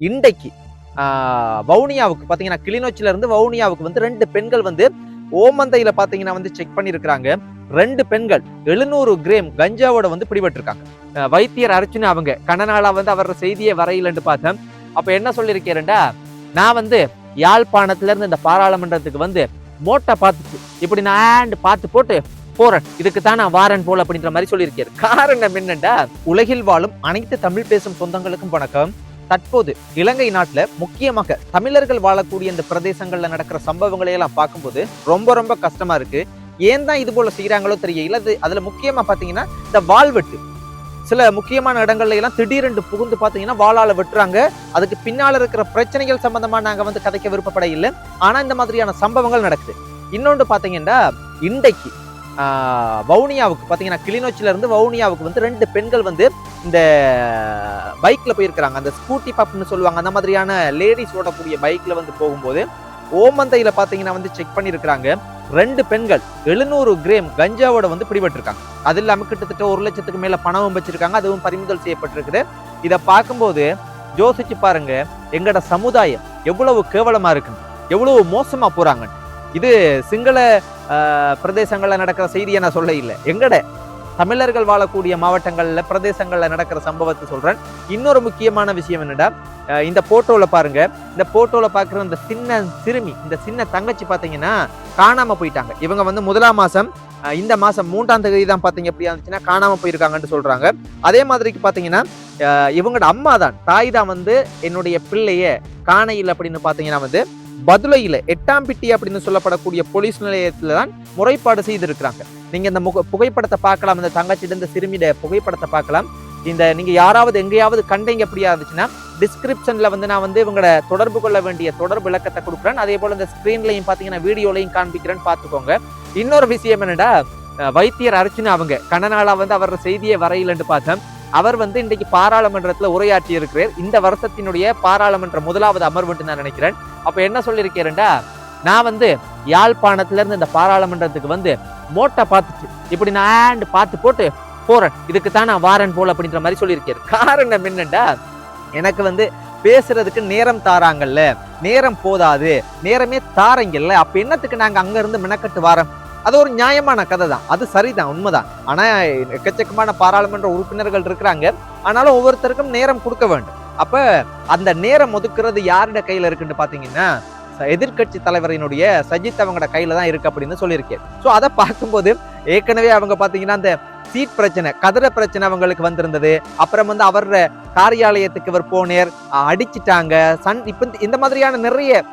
இன்றைக்கு வவுனியாவுக்கு பார்த்தீங்கன்னா கிளிநொச்சில இருந்து வவுனியாவுக்கு வந்து ரெண்டு பெண்கள் வந்து ஓமந்தையில பாத்தீங்கன்னா வந்து செக் பண்ணியிருக்கிறாங்க ரெண்டு பெண்கள் எழுநூறு கிராம் கஞ்சாவோட வந்து பிடிபட்டிருக்காங்க. வைத்தியர் அர்ச்சுனா அவங்க கண்ணனாலா வந்து அவர் செய்தியை வரையிலன்னு பார்த்தேன். அப்ப என்ன சொல்லியிருக்கேன்டா நான் வந்து யாழ்ப்பாணத்துல இருந்து இந்த பாராளுமன்றத்துக்கு வந்து மோட்டை பார்த்துட்டு இப்படி நான் பார்த்து போட்டு போறேன். இதுக்கு தான் நான் வாரன் போல அப்படின்ற மாதிரி சொல்லியிருக்காரு காரணம் என்னண்டா உலகில் வாழும் அனைத்து தமிழ் பேசும் சொந்தங்களுக்கும் வணக்கம். தற்போது இலங்கை நாட்டில் முக்கியமாக தமிழர்கள் வாழக்கூடிய இந்த பிரதேசங்களில் நடக்கிற சம்பவங்களை எல்லாம் பார்க்கும்போது ரொம்ப ரொம்ப கஷ்டமா இருக்கு. ஏன் தான் இது போல செய்கிறாங்களோ தெரியல. அது அதுல முக்கியமா பாத்தீங்கன்னா இந்த வாள்வெட்டு. சில முக்கியமான இடங்கள்ல எல்லாம் திடீரென்று புகுந்து பார்த்தீங்கன்னா வாழால வெட்டுறாங்க. அதுக்கு பின்னால இருக்கிற பிரச்சனைகள் சம்பந்தமா நாங்க வந்து கதைக்க விருப்பப்பட இல்லை ஆனா இந்த மாதிரியான சம்பவங்கள் நடக்குது. இன்னொன்று பார்த்தீங்கன்னா இன்றைக்கு வவுனியாவுக்கு. பார்த்தீங்கன்னா கிளிநொச்சியிலேருந்து வவுனியாவுக்கு வந்து ரெண்டு பெண்கள் வந்து இந்த பைக்கில் போயிருக்கிறாங்க. அந்த ஸ்கூட்டி பப்னு சொல்லுவாங்க. அந்த மாதிரியான லேடிஸ் ஓடக்கூடிய பைக்கில் வந்து போகும்போது ஓமந்தையில் பார்த்தீங்கன்னா வந்து செக் பண்ணியிருக்கிறாங்க. ரெண்டு பெண்கள் எழுநூறு கிராம் கஞ்சாவோட வந்து பிடிபட்டிருக்காங்க. அது இல்லாமல் கிட்டத்தட்ட ஒரு லட்சத்துக்கு மேலே பணமும் வச்சிருக்காங்க. அதுவும் பறிமுதல் செய்யப்பட்டிருக்குது. இதை பார்க்கும்போது யோசிச்சு பாருங்க. எங்களோட சமுதாயம் எவ்வளவு கேவலமாக இருக்குன்னு. எவ்வளவு மோசமாக போகிறாங்கன்னு இது சிங்கள பிரதேசங்களில் நடக்கிற செய்தியை நான் சொல்ல இல்லை. எங்கட? தமிழர்கள் வாழக்கூடிய மாவட்டங்களில் பிரதேசங்களில் நடக்கிற சம்பவத்தை சொல்கிறேன் இன்னொரு முக்கியமான விஷயம் என்னடா? இந்த போட்டோவில் பாருங்க. இந்த போட்டோவில் பார்க்குற இந்த சின்ன சிறுமி இந்த சின்ன தங்கச்சி பார்த்தீங்கன்னா காணாமல் போயிட்டாங்க. இவங்க வந்து முதலாம் மாதம் இந்த மாதம் மூன்றாம் தேதி தான் பார்த்தீங்க எப்படி இருந்துச்சுன்னா காணாமல் போயிருக்காங்கன்னு சொல்கிறாங்க அதே மாதிரிக்கு பார்த்தீங்கன்னா இவங்களோட அம்மா தான் தாய் தான் வந்து என்னுடைய பிள்ளைய காணையில் அப்படின்னு பார்த்தீங்கன்னா வந்து பதுளையில எட்டாம்பிட்டி அப்படின்னு சொல்லப்படக்கூடிய போலீஸ் நிலையத்தில் தான் முறைப்பாடு செய்திருக்கிறாங்க. நீங்கள் இந்த முக புகைப்படத்தை பார்க்கலாம் இந்த தங்கச்சிட்டு இந்த சிறுமியோட புகைப்படத்தை பார்க்கலாம். இந்த நீங்கள் யாராவது எங்கேயாவது கண்டீங்க அப்படியா இருந்துச்சுன்னா டிஸ்கிரிப்ஷனில் வந்து நான் வந்து இவங்களோட தொடர்பு கொள்ள வேண்டிய தொடர்பு விளக்கத்தை கொடுக்குறேன். அதே போல் இந்த ஸ்கிரீன்லையும் பார்த்தீங்கன்னா வீடியோலையும் காண்பிக்கிறேன்னு பார்த்துக்கோங்க. இன்னொரு விஷயம் என்னடா வைத்தியர் அர்ச்சுனா அவங்க கண்ணனாலா வந்து அவர் செய்தியை வரையிலன்னு பார்த்தேன். அவர் வந்து இன்றைக்கு பாராளுமன்றத்தில் உரையாற்றி இருக்கிறார் இந்த வருஷத்தினுடைய பாராளுமன்ற முதலாவது அமர்வுன்னு நான் நினைக்கிறேன். அப்போ என்ன சொல்லியிருக்கிறேன்டா? நான் வந்து யாழ்ப்பாணத்திலேருந்து இந்த பாராளுமன்றத்துக்கு வந்து மோட்டை பார்த்துட்டு இப்படி நான் பார்த்து போட்டு போறேன். இதுக்கு தான் நான் வாரன் போல அப்படின்ற மாதிரி சொல்லியிருக்காரு காரணம் என்னண்டா? எனக்கு வந்து பேசுறதுக்கு நேரம் தாராங்கல்ல. நேரம் போதாது. நேரமே தாரங்கல்ல. அப்ப என்னத்துக்கு நாங்க அங்க இருந்து மெனக்கட்டு வாரம்? அது ஒரு நியாயமான கதை தான் அது சரிதான் உண்மைதான். ஆனால் எக்கச்சக்கமான பாராளுமன்ற உறுப்பினர்கள் இருக்கிறாங்க. ஆனாலும் ஒவ்வொருத்தருக்கும் நேரம் கொடுக்க வேண்டும். அப்ப அந்த நேரம் ஒதுக்குறது யாருடைய கையில் இருக்குன்னு பார்த்தீங்கன்னா எதிர்கட்சி எதிர்க்கட்சி தலைவரினுடைய சஜித் அவங்களோட கையில தான் இருக்கு அப்படின்னு சொல்லியிருக்கேன். ஸோ அதை பார்க்கும்போது ஏற்கனவே அவங்க பார்த்தீங்கன்னா அந்த சீட் பிரச்சனை கதிர பிரச்சனை அவங்களுக்கு வந்திருந்தது. அப்புறம் வந்து அவர் காரியாலயத்துக்கு இவர் போனேர் அடிச்சிட்டாங்க. சன் இப்ப இந்த- இந்த மாதிரியான நிறைய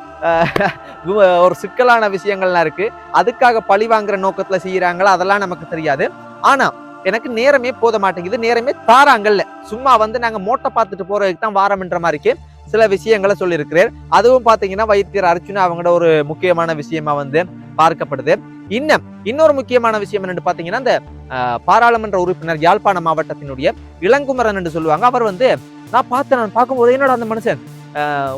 ஒரு சிக்கலான விஷயங்கள்லாம் இருக்கு. அதுக்காக பழி வாங்குற நோக்கத்துல செய்யறாங்களா அதெல்லாம் நமக்கு தெரியாது. ஆனா எனக்கு நேரமே போத மாட்டேங்குது. நேரமே தாராங்கல்ல. சும்மா வந்து நாங்க மோட்டை பார்த்துட்டு போறதுக்கு தான் வாரம்ன்ற மாதிரிக்கு சில விஷயங்களை சொல்லியிருக்கிறார். அதுவும் பார்த்தீங்கன்னா வைத்தியர் அர்ச்சுனா அவங்களோட ஒரு முக்கியமான விஷயமா வந்து பார்க்கப்படுது. இன்னும் இன்னொரு முக்கியமான விஷயம் என்னன்னு பார்த்தீங்கன்னா இந்த பாராளுமன்ற உறுப்பினர் யாழ்ப்பாண மாவட்டத்தினுடைய இளங்குமரன் என்று சொல்லுவாங்க. அவர் வந்து நான் பார்த்தேன் நான் பார்க்கும்போது என்னோட அந்த மனுஷன்?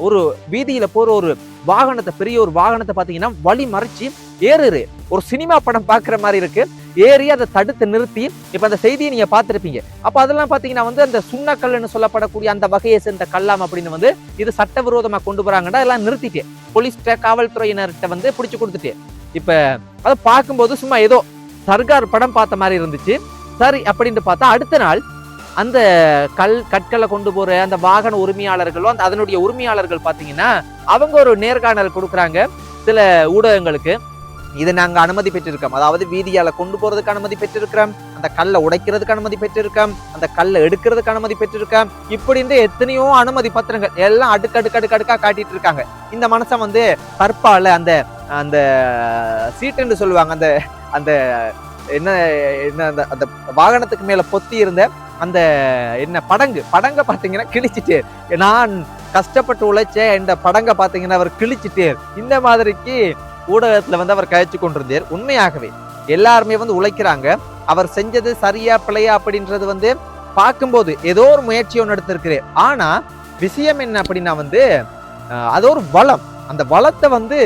ஒரு வீதியில் போகிற ஒரு வாகனத்தை பெரிய ஒரு வாகனத்தை பார்த்தீங்கன்னா வழி மறைச்சி ஏறுரு ஒரு சினிமா படம் பார்க்குற மாதிரி இருக்கு. ஏறி அதை தடுத்து நிறுத்தி இப்போ அந்த செய்தியை நீங்கள் பார்த்துருப்பீங்க. அப்போ அதெல்லாம் பார்த்தீங்கன்னா வந்து அந்த சுண்ணக்கல்லுன்னு சொல்லப்படக்கூடிய அந்த வகையை சேர்ந்த கல்லாம் அப்படின்னு வந்து இது சட்டவிரோதமாக கொண்டு போகிறாங்கன்னா அதெல்லாம் நிறுத்திட்டு போலீஸ் காவல்துறையினர்கிட்ட வந்து பிடிச்சி கொடுத்துட்டு. இப்போ அதை பார்க்கும்போது சும்மா ஏதோ சர்கார் படம் பார்த்த மாதிரி இருந்துச்சு. சரி அப்படின்ட்டு பார்த்தா அடுத்த நாள் அந்த கல் கற்களை கொண்டு போற அந்த வாகன உரிமையாளர்களோ அந்த அதனுடைய உரிமையாளர்கள் பார்த்தீங்கன்னா அவங்க ஒரு நேர்காணல் கொடுக்குறாங்க சில ஊடகங்களுக்கு. இது நாங்கள் அனுமதி பெற்றிருக்கோம். அதாவது வீதியால கொண்டு போறதுக்கு அனுமதி பெற்றிருக்கிறோம் அந்த கல்லை உடைக்கிறதுக்கு அனுமதி பெற்றிருக்கோம். அந்த கல்லை எடுக்கிறதுக்கு அனுமதி பெற்றிருக்கோம். இப்படின்னு எத்தனையோ அனுமதி பத்திரங்கள் எல்லாம் அடுக்கு அடுக்கு அடுக்கு அடுக்கா காட்டிட்டு இருக்காங்க. இந்த மனுஷன் வந்து கற்பால அந்த அந்த சீட்டுன்னு சொல்லுவாங்க. அந்த அந்த என்ன என்ன அந்த அந்த வாகனத்துக்கு மேல பொத்தி இருந்த அந்த என்ன படங்கு. படங்க பார்த்தீங்கன்னா கிழிச்சிட்டே. நான் கஷ்டப்பட்டு உழைச்ச இந்த படங்க பார்த்தீங்கன்னா அவர் கிழிச்சிட்டே. இந்த மாதிரிக்கு ஊடகத்தில் வந்து அவர் கழிச்சு கொண்டிருந்தார். உண்மையாகவே. எல்லாருமே வந்து உழைக்கிறாங்க. அவர் செஞ்சது சரியா பிழையா அப்படின்றது வந்து பார்க்கும்போது ஏதோ ஒரு முயற்சி ஒன்று எடுத்திருக்கிறேன் ஆனால் விஷயம் என்ன அப்படின்னா வந்து அது ஒரு வளம். அந்த வளத்தை வந்து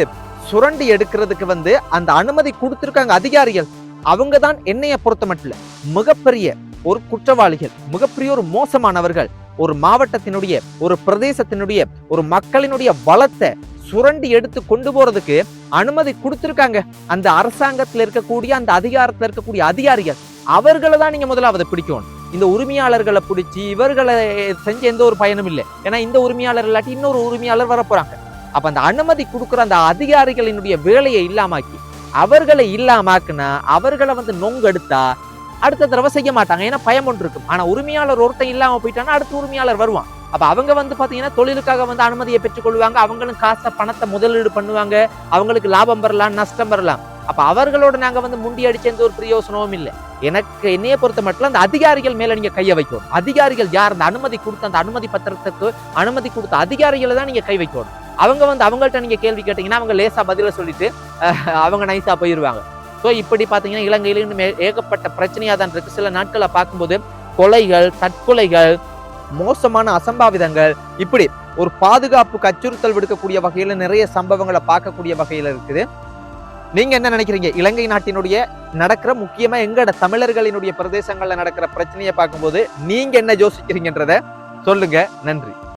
சுரண்டி எடுக்கிறதுக்கு வந்து அந்த அனுமதி கொடுத்துருக்காங்க அதிகாரிகள். அவங்க தான் என்னைய பொறுத்த மட்டும் மிகப்பெரிய ஒரு குற்றவாளிகள் மிகப்பெரிய ஒரு மோசமானவர்கள் ஒரு மாவட்டத்தினுடைய ஒரு பிரதேசத்தினுடைய ஒரு மக்களினுடைய வளத்தை சுரண்டி எடுத்து கொண்டு போறதுக்கு அனுமதி கொடுத்துருக்காங்க. அந்த அரசாங்கத்துல இருக்கக்கூடிய அந்த அதிகாரத்தில் இருக்கக்கூடிய அதிகாரிகள் அவர்களை தான் நீங்க முதலாவது பிடிக்கணும். இந்த உரிமையாளர்களை பிடிச்சி இவர்களை செஞ்ச எந்த ஒரு பயனும் இல்லை. ஏன்னா இந்த உரிமையாளர் இல்லாட்டி இன்னொரு உரிமையாளர் வர போறாங்க அப்ப அந்த அனுமதி கொடுக்குற அந்த அதிகாரிகளினுடைய வேலையை இல்லாமாக்கி அவர்களை இல்லாமாக்குனா அவர்களை வந்து நொங்கெடுத்தா அடுத்த தடவை செய்ய மாட்டாங்க. ஏன்னா பயம் ஒன்று இருக்கும். ஆனா உரிமையாளர் ஒருத்தன் இல்லாமல் போயிட்டான்னா அடுத்த உரிமையாளர் வருவான். அப்போ அவங்க வந்து பாத்தீங்கன்னா தொழிலுக்காக வந்து அனுமதியை பெற்றுக்கொள்வாங்க. அவங்களும் காசை பணத்தை முதலீடு பண்ணுவாங்க. அவங்களுக்கு லாபம் வரலாம் நஷ்டம் வரலாம். அப்ப அவர்களோட நாங்க வந்து முண்டி அடிச்ச எந்த ஒரு பிரயோசனமும் இல்லை. எனக்கு என்னைய பொறுத்த மட்டும் அந்த அதிகாரிகள் மேல நீங்க கைய வைக்கணும். அதிகாரிகள் யார்? அந்த அனுமதி கொடுத்த அந்த அனுமதி பத்திரத்துக்கு அனுமதி கொடுத்த அதிகாரிகளை தான் நீங்க கை வைக்கணும். அவங்க வந்து அவங்கள்ட்ட நீங்க கேள்வி கேட்டீங்கன்னா அவங்க லேசா பதிலை சொல்லிட்டு அவங்க நைஸாக போயிருவாங்க. ஸோ இப்படி பார்த்தீங்கன்னா இலங்கையில இன்னும் ஏகப்பட்ட பிரச்சனையாக தான் இருக்கு. சில நாட்களை பார்க்கும்போது கொலைகள் தற்கொலைகள் மோசமான அசம்பாவிதங்கள் இப்படி ஒரு பாதுகாப்புக்கு அச்சுறுத்தல் விடுக்கக்கூடிய வகையில் நிறைய சம்பவங்களை பார்க்கக்கூடிய வகையில் இருக்குது. நீங்க என்ன நினைக்கிறீங்க? இலங்கை நாட்டினுடைய நடக்கிற முக்கியமா எங்கட தமிழர்களினுடைய பிரதேசங்கள்ல நடக்கிற பிரச்சனையை பார்க்கும்போது நீங்க என்ன யோசிக்கிறீங்கன்றத சொல்லுங்க. நன்றி.